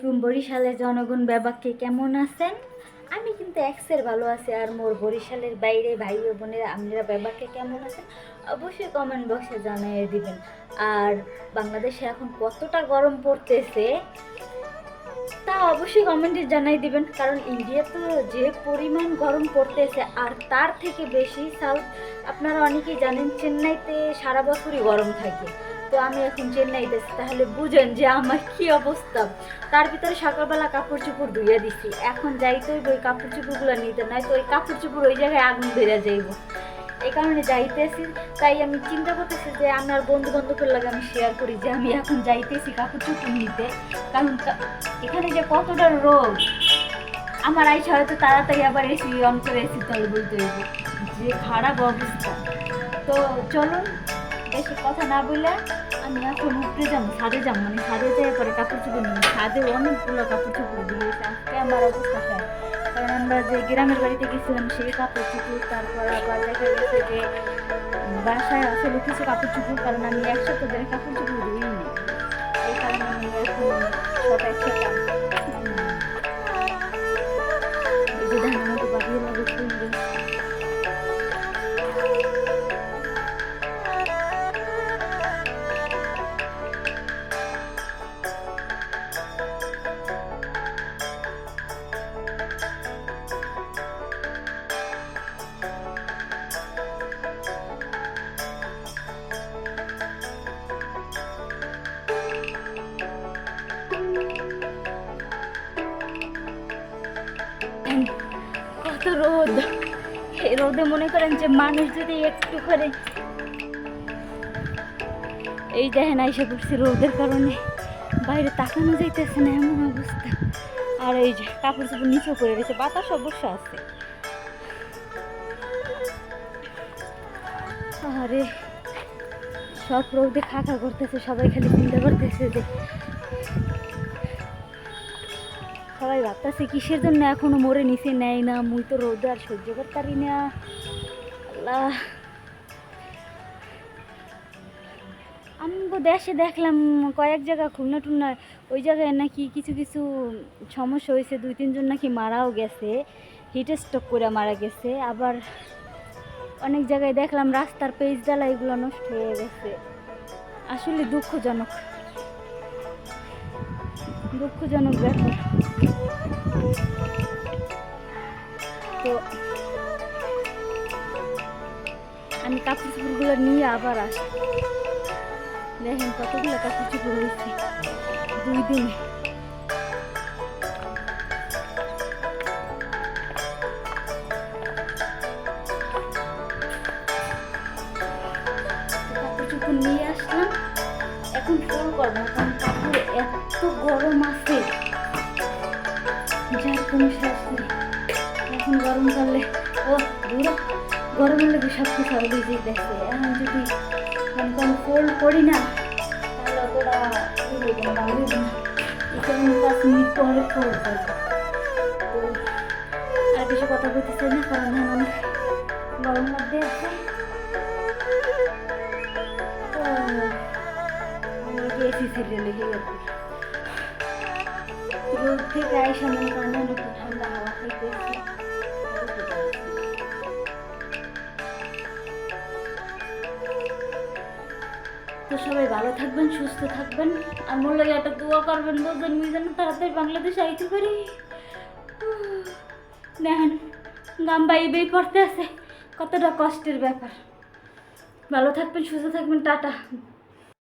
আলাইকুম। বরিশালের জনগণ ব্যাবাককে কেমন আছেন? আমি কিন্তু এক্সের ভালো আছি আর মোর বরিশালের বাইরে ভাই ও বোনেরা, আপনারা ব্যাবাককে কেমন আছেন? অবশ্যই কমেন্ট বক্সে জানিয়ে দিবেন। আর বাংলাদেশে এখন কতটা গরম পড়তেছে, তা অবশ্যই কমেন্টে জানাই দিবেন। কারণ ইন্ডিয়া তো যে পরিমাণ গরম পড়তেছে, আর তার থেকে বেশি সাউথ আপনারা অনেকেই জানেন, চেন্নাইতে সারা বছরই গরম থাকে। তো আমি এখন চেন্নাইতে তাহলে বুঝেন যে আমার কি অবস্থা। তার ভিতরে সকালবেলা কাপড় চোপড় ধুয়ে দিছি। এখন যাইতে হইব ওই কাপড় চোপড়গুলো নিতে নয় তো ওই কাপড় চোপড় ওই জায়গায় আগুন বেড়ে যাইব। এই কারণে যাইতেছি তাই আমি চিন্তা করতেছি যে আমার বন্ধু বান্ধবের লাগে আমি শেয়ার করি যে আমি এখন যাইতেছি কাপড় চোপড় নিতে। কারণ এখানে যে কতটা রোগ আমার আইসা হয়তো তাড়াতাড়ি আবার এসি করে এসি তল বলতে যে খারাপ অবস্থা। তো চলুন বেশি কথা না বললে আমি এখন উপরে যাব, ছাদে যাব। মানে ছাদে যেয়ে পরে কাপড় চুপড় নিই ছাদে অনেকগুলো কাপড় চুপড় দিয়ে আজকে আমার অবস্থা খারাপ কারণ আমরা যে গ্রামের বাড়িতে গেছিলাম, সেই কাপড় চুপড়, তারপর আবার দেখা গেছে যে বাসায় আসলে কিছু কাপড় চুপড়, কারণ আমি একসাথে ধরে কাপড় চোপড় ধুইনি। এই কারণে আমি এখন কত রোদ। এই রোদে মনে করেন যে মানুষ যদি একটু করে এই দেখেন আইসা পড়ছি রোদের কারণে। বাইরে তাকানো যাইতেছে না এমন অবস্থা। আর এই যে কাপড় চোপড় নিচেও করে রয়েছে, বাতাস অবশ্য আছে। আরে, সব রোদে খাখা করতেছে, সবাই খালি চিন্তা করতেছে যে সবাই ভাবতেছে, কিসের জন্য এখনও মরে নিচে নেয় না? মুই তো রোদ আর সহ্য করতে পারি না। আল্লাহ। আমি দেশে দেখলাম, কয়েক জায়গা খুলনা টুলনা, ওই জায়গায় নাকি কিছু কিছু সমস্যা হয়েছে, দুই তিনজন নাকি মারাও গেছে হিট স্ট্রোক করে মারা গেছে, আবার অনেক জায়গায় দেখলাম রাস্তার পেজ ডালা এগুলো নষ্ট হয়ে গেছে। আসলে দুঃখজনক। দুঃখজনক ব্যাপার। তো আমি কাপড় চোপড়গুলো নিয়ে আবার আসি। দেখেন কতগুলো কাপড় চোপড় হয়েছে দুই দিনে। নিয়ে আসলাম। এখন ফোন করব। এত গরম আছে। যার কোনো শেষ নেই এখন গরমকালে ও দূরে গরমের লেগে সব কিছু আরও বেশি দেখছে। এখন যদি করেন ফোল্ড করি না আর বেশি কথা বলতে চাই না, কারণ অনেক গরম আছে। তো এসি সিরিয়ালে গিয়ে। তো সবাই ভালো থাকবেন, সুস্থ থাকবেন। আর মোর লাগে একটা দোয়া করবেন বলবেন মুই যেন তাড়াতাড়ি বাংলাদেশ আইতে পারি। দেখেন, গাম বাইবেই পড়তে আছে, কতটা কষ্টের ব্যাপার। ভালো থাকবেন, সুস্থ থাকবেন, টাটা।